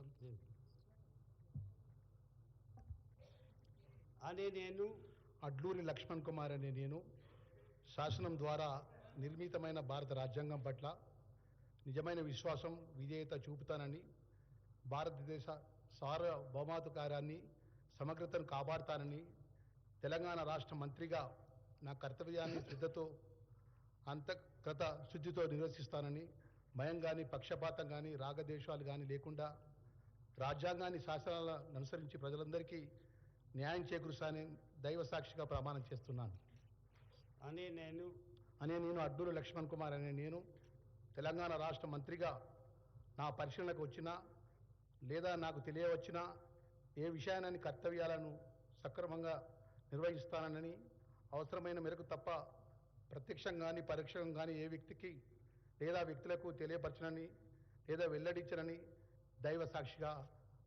భగవంతుడు అనే నేను అడ్లూరి లక్ష్మణ్ కుమార్ అనే నేను శాసనం ద్వారా నిర్మితమైన భారత రాజ్యాంగం పట్ల నిజమైన విశ్వాసం విధేయత చూపుతానని భారతదేశ సార్వభౌమాధికారాన్ని సమగ్రతను కాపాడుతానని తెలంగాణ రాష్ట్ర మంత్రిగా నా కర్తవ్యాన్ని శ్రద్ధతో అంతకృత శుద్ధితో నిర్వసిస్తానని భయం కానీ పక్షపాతం కానీ రాగద్వేషాలు కానీ లేకుండా రాజ్యాంగాన్ని శాసనాలను అనుసరించి ప్రజలందరికీ న్యాయం చేకూరుస్తానని దైవ సాక్షిగా ప్రమాణం చేస్తున్నాను. అని నేను అనే నేను అడ్డూరు లక్ష్మణ్ కుమార్ అనే నేను తెలంగాణ రాష్ట్ర మంత్రిగా నా పరిశీలనకు వచ్చినా లేదా నాకు తెలియవచ్చినా ఏ విషయాన్ని కర్తవ్యాలను సక్రమంగా నిర్వహిస్తానని అవసరమైన మేరకు తప్ప ప్రత్యక్షంగా కానీ పరోక్షంగా కానీ ఏ వ్యక్తికి లేదా వ్యక్తులకు తెలియపరచనని లేదా వెల్లడించనని దైవ సాక్షిగా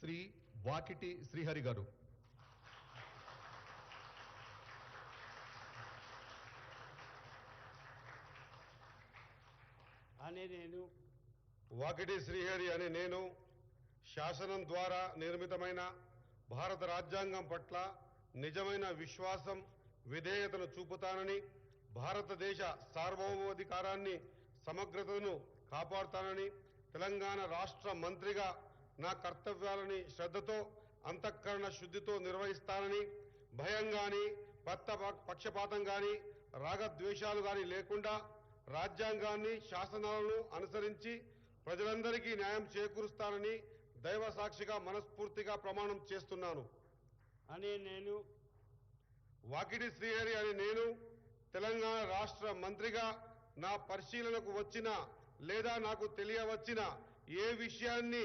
Shri Vakiti Srihari గారు. అని నేను వాకిటి శ్రీహరి అనే నేను శాసనం ద్వారా నిర్మితమైన భారత రాజ్యాంగం పట్ల నిజమైన విశ్వాసం విధేయతను చూపుతానని భారతదేశ సార్వభౌమాధికారాన్ని సమగ్రతను కాపాడుతానని తెలంగాణ రాష్ట్ర మంత్రిగా నా కర్తవ్యాలని శ్రద్ధతో అంతఃకరణ శుద్ధితో నిర్వహిస్తానని భయం గాని పత్త పక్షపాతం గాని రాగద్వేషాలు గాని లేకుండా రాజ్యాంగాన్ని శాసనాలను అనుసరించి ప్రజలందరికీ న్యాయం చేకూరుస్తానని దైవ సాక్షిగా మనస్ఫూర్తిగా ప్రమాణం చేస్తున్నాను. అని నేను వాకిటి శ్రీహరి అని నేను తెలంగాణ రాష్ట్ర మంత్రిగా నా పరిశీలనకు వచ్చిన లేదా నాకు తెలియవచ్చిన ఏ విషయాన్ని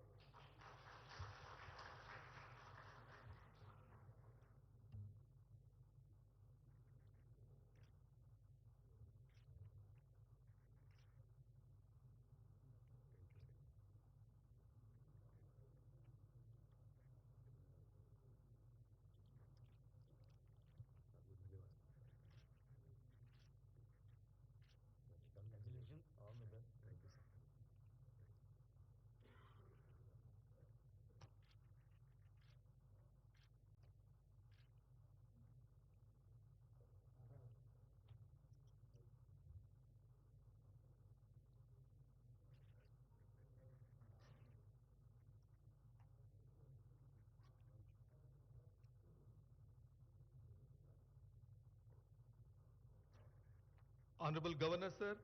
Honorable Governor, sir,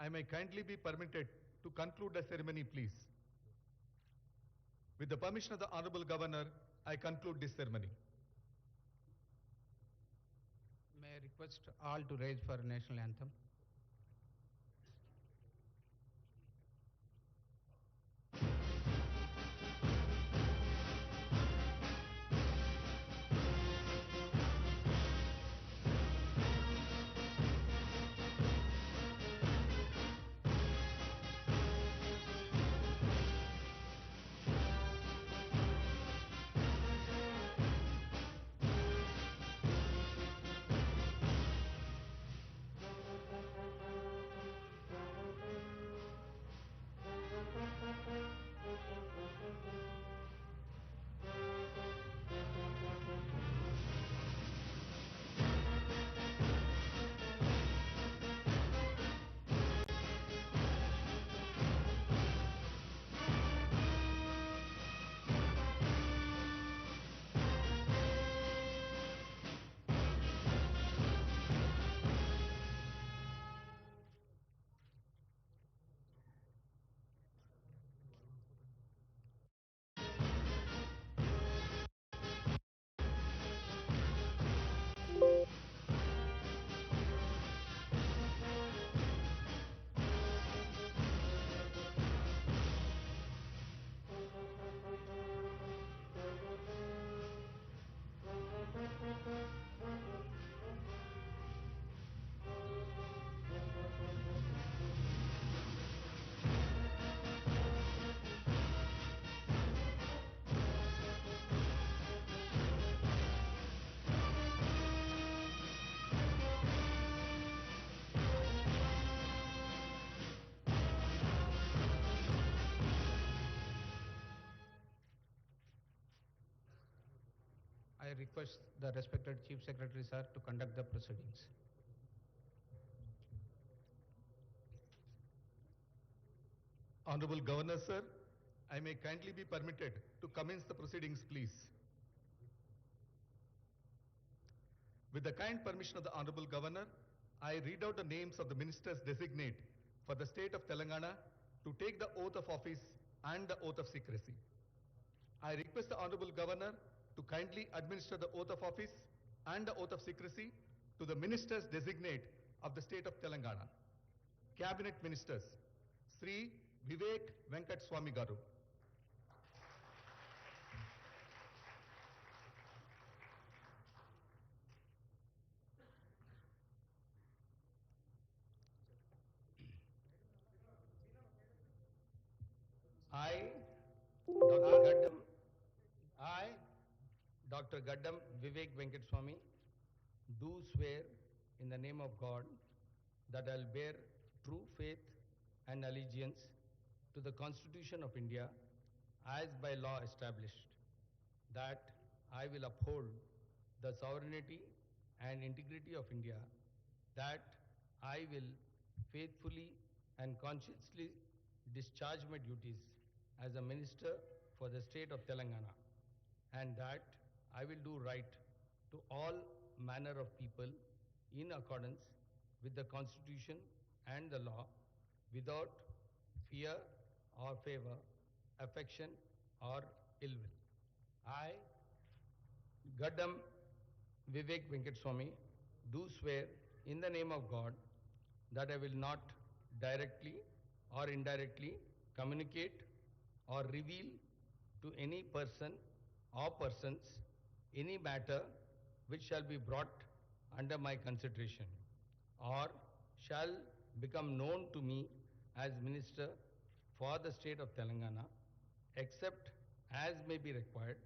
I may kindly be permitted to conclude the ceremony, please. With the permission of the Honorable Governor, I conclude this ceremony. May I request all to raise for national anthem? I request the respected Chief Secretary, sir, to conduct the proceedings. Honorable Governor, sir, I may kindly be permitted to commence the proceedings, please. With the kind permission of the Honorable Governor, I read out the names of the ministers designate for the state of Telangana to take the oath of office and the oath of secrecy. I request the Honorable Governor to kindly administer the oath of office and the oath of secrecy to the ministers designate of the state of Telangana. Cabinet Ministers, Sri Vivek Venkat Swami Garu. I, Dr. Dr. Gaddam Vivek Venkateswamy, do swear in the name of God that I'll bear true faith and allegiance to the Constitution of India as by law established, that I will uphold the sovereignty and integrity of India, that I will faithfully and conscientiously discharge my duties as a minister for the state of Telangana, and that I will do right to all manner of people in accordance with the Constitution and the law without fear or favor, affection or ill will. I, Gaddam Vivek Venkateswamy, do swear in the name of God that I will not directly or indirectly communicate or reveal to any person or persons any matter which shall be brought under my consideration or shall become known to me as minister for the state of Telangana except as may be required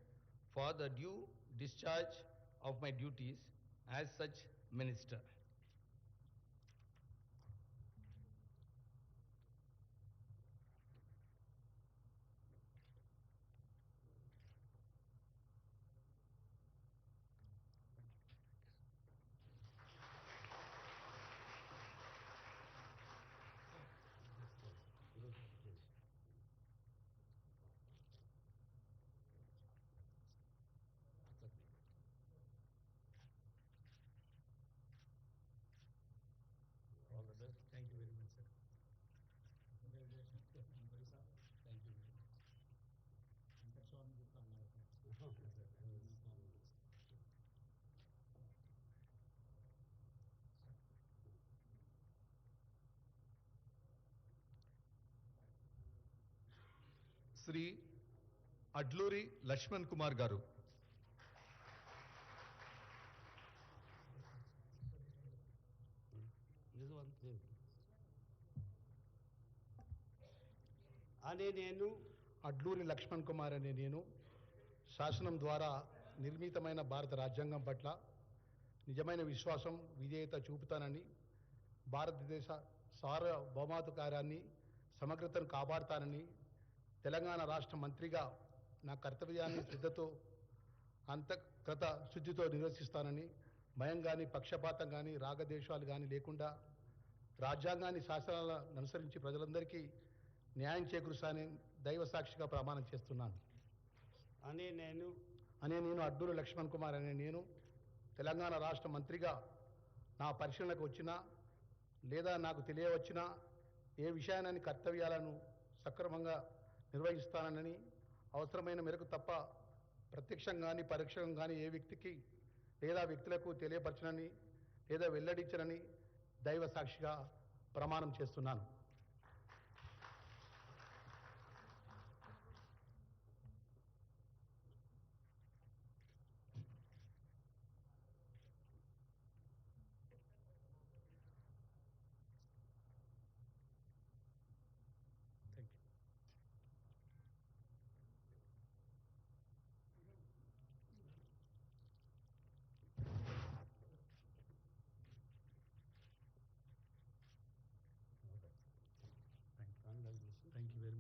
for the due discharge of my duties as such minister. Congratulations. Thank you very much. Shri Adluri Laxman Kumar గారు This one కానీ నేను అడ్లూరి లక్ష్మణ్ కుమార్ అనే నేను. శాసనం ద్వారా నిర్మితమైన భారత రాజ్యాంగం పట్ల నిజమైన విశ్వాసం విధేయత చూపుతానని భారతదేశ సార్వభౌమాధికారాన్ని సమగ్రతను కాపాడుతానని తెలంగాణ రాష్ట్ర మంత్రిగా నా కర్తవ్యాన్ని శ్రద్ధతో అంతకృత శుద్ధితో నిర్వహిస్తానని భయం కానీ పక్షపాతం కానీ రాగదేశాలు కానీ లేకుండా రాజ్యాంగాన్ని శాసనాలను అనుసరించి ప్రజలందరికీ న్యాయం చేకూరుస్తానని దైవ సాక్షిగా ప్రమాణం చేస్తున్నాను. అని నేను అనే నేను అడ్డూరు లక్ష్మణ్ కుమార్ అనే నేను తెలంగాణ రాష్ట్ర మంత్రిగా నా పరిశీలనకు వచ్చినా లేదా నాకు తెలియవచ్చినా ఏ విషయాన్ని కర్తవ్యాలను సక్రమంగా నిర్వహిస్తానని అవసరమైన మేరకు తప్ప ప్రత్యక్షం కానీ పరోక్షం కానీ ఏ వ్యక్తికి లేదా వ్యక్తులకు తెలియపరచనని లేదా వెల్లడించనని దైవ సాక్షిగా ప్రమాణం చేస్తున్నాను.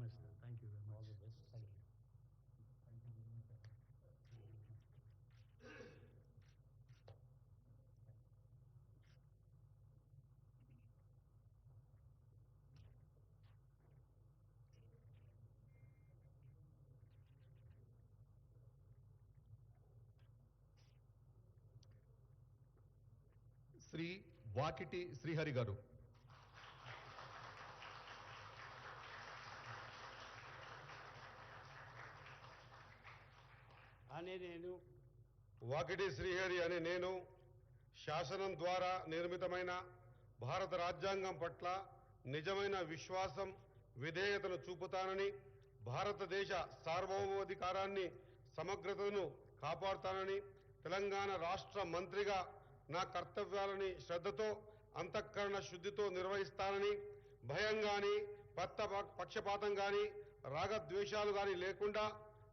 much, sir. Thank you very much. All the best. Thank you. Thank you very much. Shri Vakiti Srihari గారు అనే నేను వాకిటి శ్రీహరి అనే నేను శాసనం ద్వారా నిర్మితమైన భారత రాజ్యాంగం పట్ల నిజమైన విశ్వాసం విధేయతను చూపుతానని భారతదేశ సార్వభౌమాధికారాన్ని సమగ్రతను కాపాడుతానని తెలంగాణ రాష్ట్ర మంత్రిగా నా కర్తవ్యాలని శ్రద్ధతో అంతఃకరణ శుద్ధితో నిర్వహిస్తానని భయం కానీ పత్త పక్షపాతం కానీ రాగద్వేషాలు కానీ లేకుండా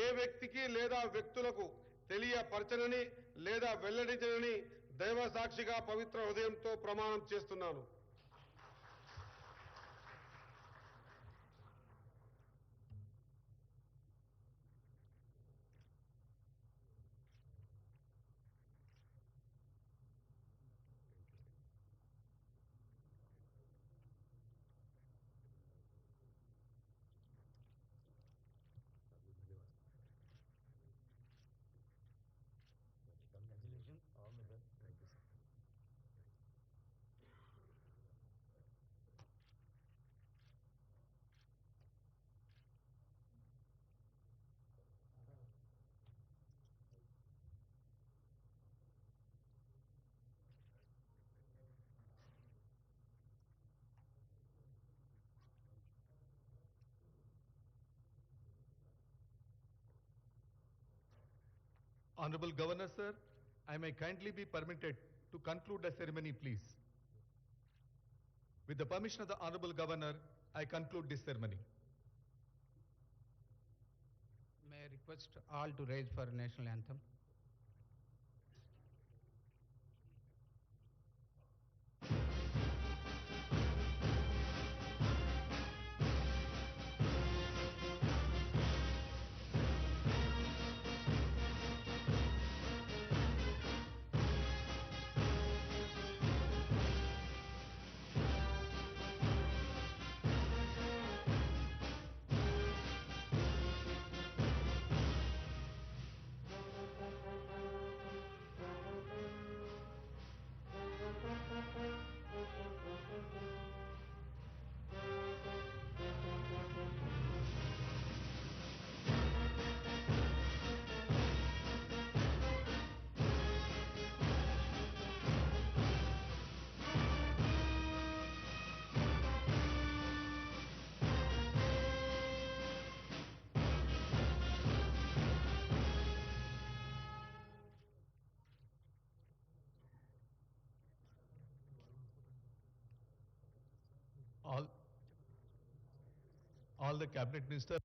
ఏ వ్యక్తికి లేదా వ్యక్తులకు తెలియపరచనని లేదా వెల్లడించనని దైవ సాక్షిగా పవిత్ర హృదయంతో ప్రమాణం చేస్తున్నాను. Honorable Governor, sir, I may kindly be permitted to conclude the ceremony, please. With the permission of the Honorable Governor, I conclude this ceremony. May I request all to raise for national anthem? All the cabinet ministers.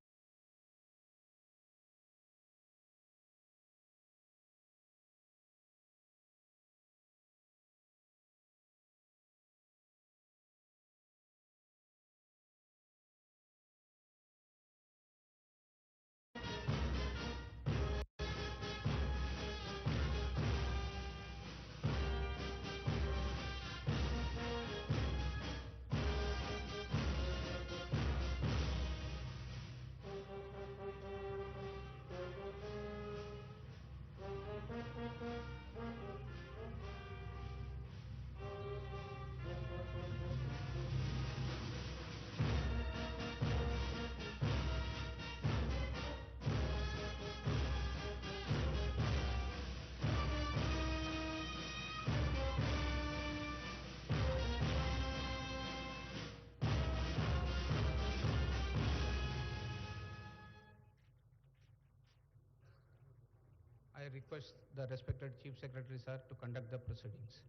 I request the respected Chief Secretary, sir, to conduct the proceedings.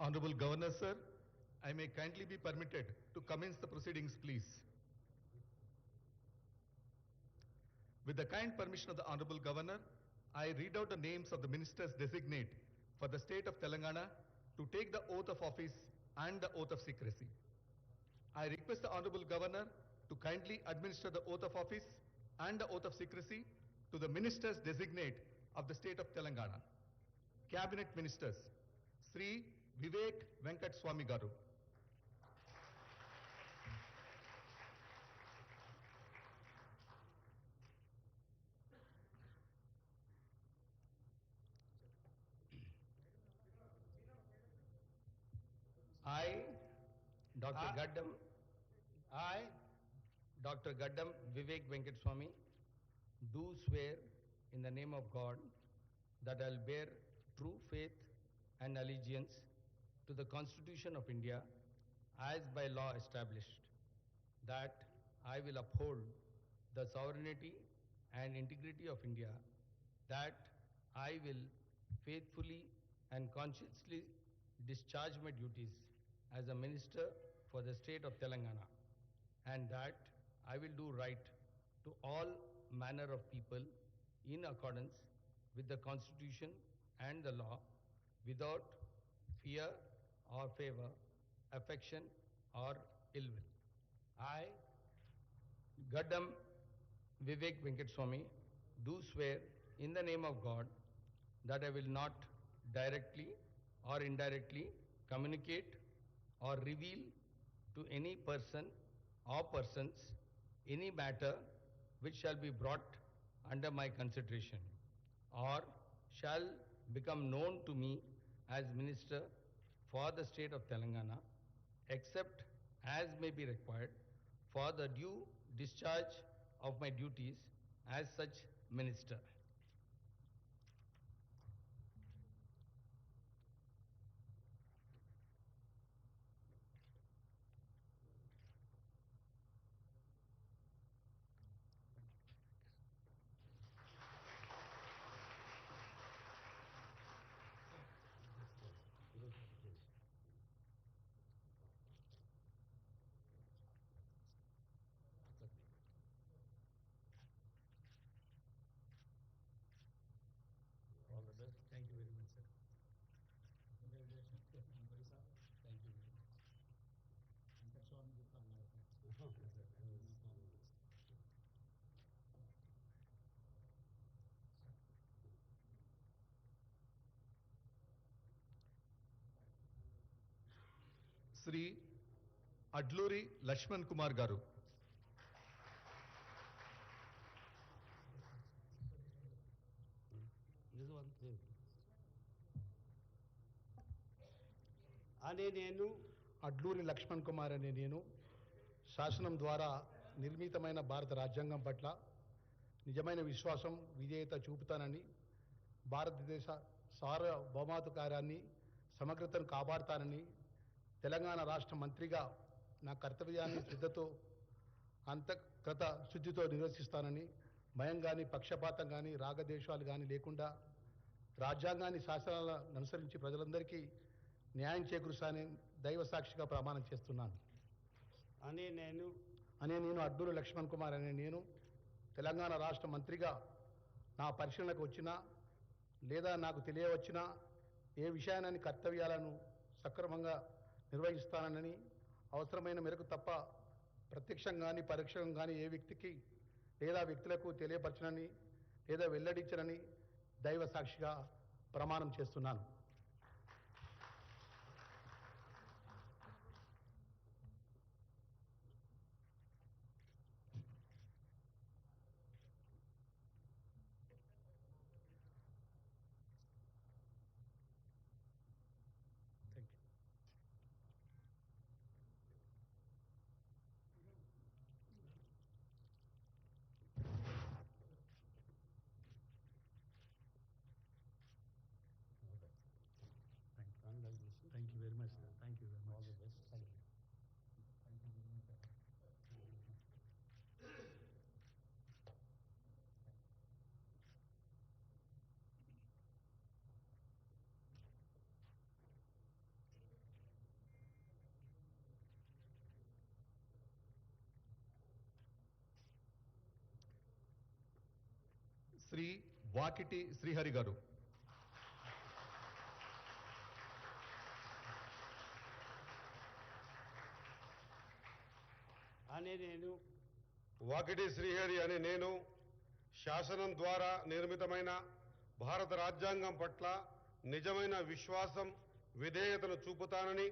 Honorable Governor, sir, I may kindly be permitted to commence the proceedings, please. With the kind permission of the Honorable Governor, I read out the names of the ministers designate for the state of Telangana to take the oath of office and the oath of secrecy. I request the Honorable Governor to kindly administer the oath of office and the oath of secrecy to the ministers designate of the state of Telangana. Cabinet Ministers, Sri Vivek Venkat Swami Garu. I, Dr. I- Gaddam, I, Dr. Gaddam Vivek Venkat Swami, do swear in the name of God that I'll bear true faith and allegiance to the Constitution of India as by law established, that I will uphold the sovereignty and integrity of India, that I will faithfully and conscientiously discharge my duties as a minister for the state of Telangana, and that I will do right to all manner of people in accordance with the Constitution and the law without fear or favor, affection or ill will. I, Gaddam Vivek Venkateswamy, do swear in the name of God that I will not directly or indirectly communicate or reveal to any person or persons any matter which shall be brought under my consideration or shall become known to me as minister for the state of Telangana except as may be required for the due discharge of my duties as such minister. Shri Adluri Laxman Kumar గారు. అనే నేను అడ్లూరి లక్ష్మణ్ కుమార్ అనే నేను శాసనం ద్వారా నిర్మితమైన భారత రాజ్యాంగం పట్ల నిజమైన విశ్వాసం విధేయత చూపుతానని భారతదేశ సార్వభౌమాధికారాన్ని సమగ్రతను కాపాడుతానని తెలంగాణ రాష్ట్ర మంత్రిగా నా కర్తవ్యాన్ని శ్రద్ధతో అంతకృత శుద్ధితో నిర్వహిస్తానని భయం కానీ పక్షపాతం కానీ రాగద్వేషాలు కానీ లేకుండా రాజ్యాంగాన్ని శాసనాలను అనుసరించి ప్రజలందరికీ న్యాయం చేకూరుస్తానని దైవ సాక్షిగా ప్రమాణం చేస్తున్నాను. అని నేను అనే నేను అడ్డూరు లక్ష్మణ్ కుమార్ అనే నేను తెలంగాణ రాష్ట్ర మంత్రిగా నా పరిశీలనకు వచ్చినా లేదా నాకు తెలియవచ్చినా ఏ విషయాన్ని కర్తవ్యాలను సక్రమంగా నిర్వహిస్తానని అవసరమైన మేరకు తప్ప ప్రత్యక్షం కానీ పరీక్షం కానీ ఏ వ్యక్తికి లేదా వ్యక్తులకు తెలియపరచనని లేదా వెల్లడించనని దైవ సాక్షిగా ప్రమాణం చేస్తున్నాను thank you congratulations. Thank you very much sir thank you very All much the best. Thank you. Sri Vakiti Srihari గారు. అని నేను. వాకిటి శ్రీహరి అనే నేను శాసనం ద్వారా నిర్మితమైన భారత రాజ్యాంగం పట్ల నిజమైన విశ్వాసం విధేయతను చూపుతానని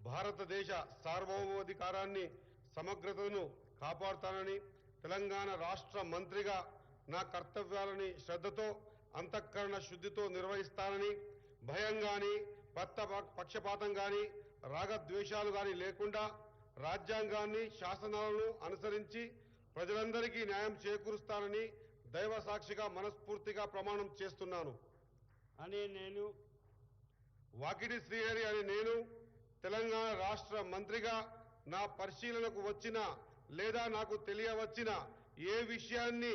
భారతదేశ సార్వభౌమాధికారాన్ని సమగ్రతను కాపాడుతానని తెలంగాణ రాష్ట్ర మంత్రిగా నా కర్తవ్యాలని శ్రద్ధతో అంతఃకరణ శుద్ధితో నిర్వహిస్తానని భయం గాని పత్త పక్షపాతం గాని రాగద్వేషాలు గాని లేకుండా రాజ్యాంగాన్ని శాసనాలను అనుసరించి ప్రజలందరికీ న్యాయం చేకూరుస్తానని దైవ సాక్షిగా మనస్ఫూర్తిగా ప్రమాణం చేస్తున్నాను. అని నేను వాకిటి శ్రీహరి అని నేను తెలంగాణ రాష్ట్ర మంత్రిగా నా పరిశీలనకు వచ్చిన లేదా నాకు తెలియవచ్చిన ఏ విషయాన్ని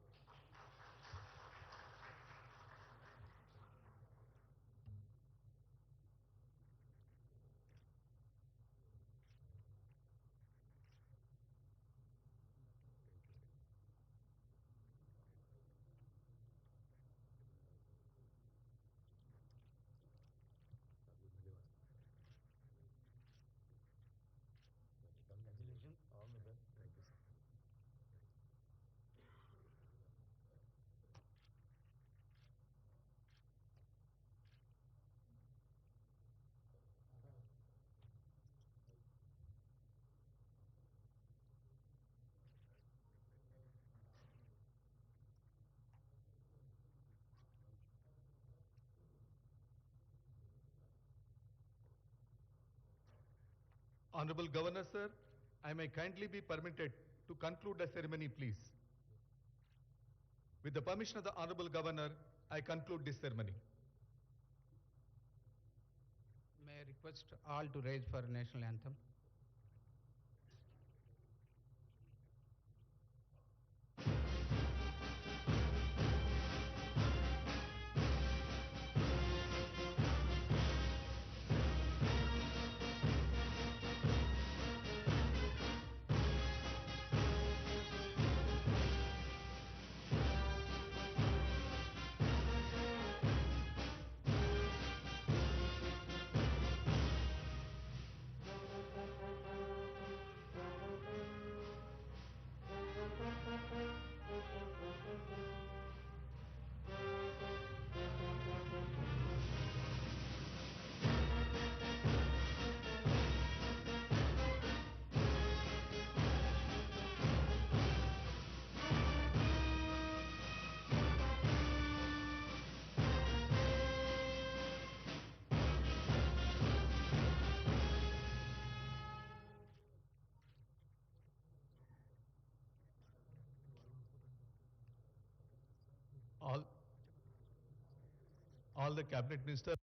Honorable Governor, sir, I may kindly be permitted to conclude the ceremony, please. With the permission of the Honorable Governor, I conclude this ceremony. May I request all to raise for national anthem? All the cabinet ministers